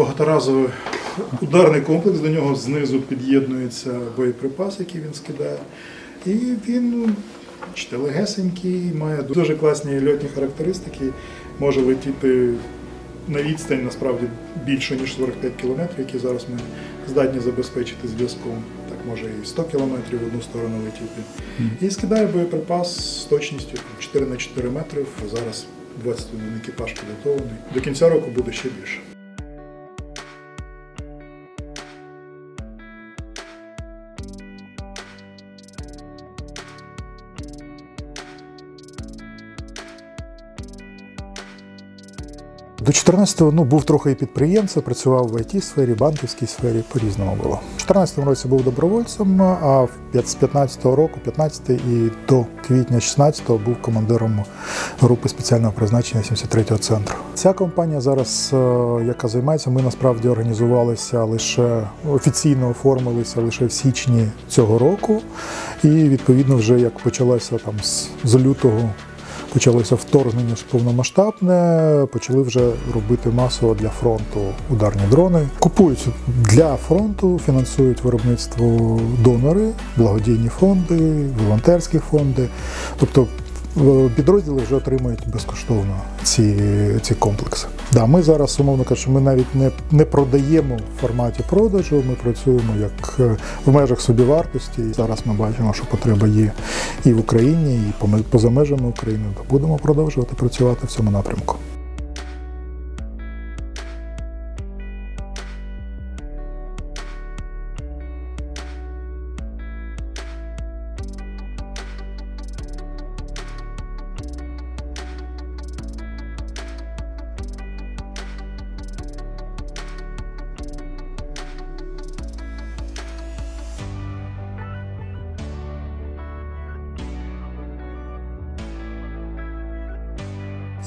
багаторазовий ударний комплекс, до нього знизу під'єднується боєприпас, який він скидає. І він ну, легесенький, має дуже класні льотні характеристики, може летіти на відстань насправді більше, ніж 45 кілометрів, які зараз ми здатні забезпечити зв'язком. Так може і 100 кілометрів в одну сторону летіти. І скидає боєприпас з точністю 4 на 4 метри. Зараз 21 екіпаж підготовлений. До кінця року буде ще більше. До 14-го ну, був трохи і підприємцем, працював в it сфері, банківській сфері, по-різному було. У 14-му році був добровольцем, а з 15-го року, 15 і до квітня 16-го був командиром групи спеціального призначення 73-го центру. Ця компанія зараз, е, яка займається, ми насправді організувалися лише офіційно оформилися лише в січні цього року. І відповідно, вже як почалося там з лютого почалося вторгнення ж повномасштабне, почали вже робити масово для фронту ударні дрони. Купують для фронту, фінансують виробництво донори, благодійні фонди, волонтерські фонди. Тобто підрозділи вже отримують безкоштовно ці, ці комплекси. Да, ми зараз, умовно кажучи, ми навіть не, не продаємо в форматі продажу, ми працюємо як е, в межах собівартості. І Зараз ми бачимо, що потреба є і в Україні, і поза межами України. Будемо продовжувати працювати в цьому напрямку.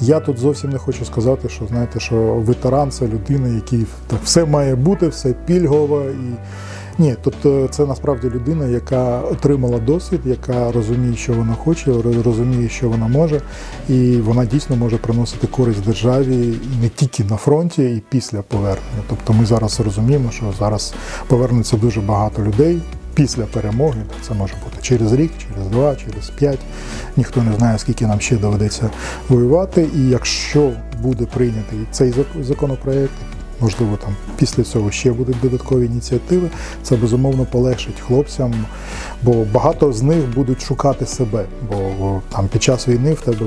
Я тут зовсім не хочу сказати, що знаєте, що ветеран це людина, який так все має бути, все пільгово і. Ні, тут е, це насправді людина, яка отримала досвід, яка розуміє, що вона хоче, розуміє, що вона може, і вона дійсно може приносити користь державі не тільки на фронті, і після повернення. Тобто ми зараз розуміємо, що зараз повернеться дуже багато людей після перемоги. Це може бути через рік, через два, через п'ять. Ніхто не знає, скільки нам ще доведеться воювати. І якщо буде прийнятий цей зак- законопроект, можливо, там після цього ще будуть додаткові ініціативи. Це безумовно полегшить хлопцям, бо багато з них будуть шукати себе. Бо там під час війни в тебе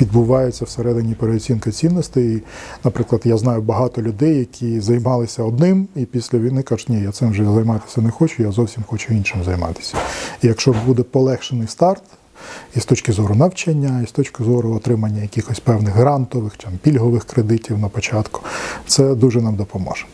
відбувається всередині переоцінка цінностей. Наприклад, я знаю багато людей, які займалися одним, і після війни кажуть, ні, я цим вже займатися не хочу, я зовсім хочу іншим займатися. І якщо буде полегшений старт. І з точки зору навчання, і з точки зору отримання якихось певних грантових чи пільгових кредитів на початку, це дуже нам допоможе.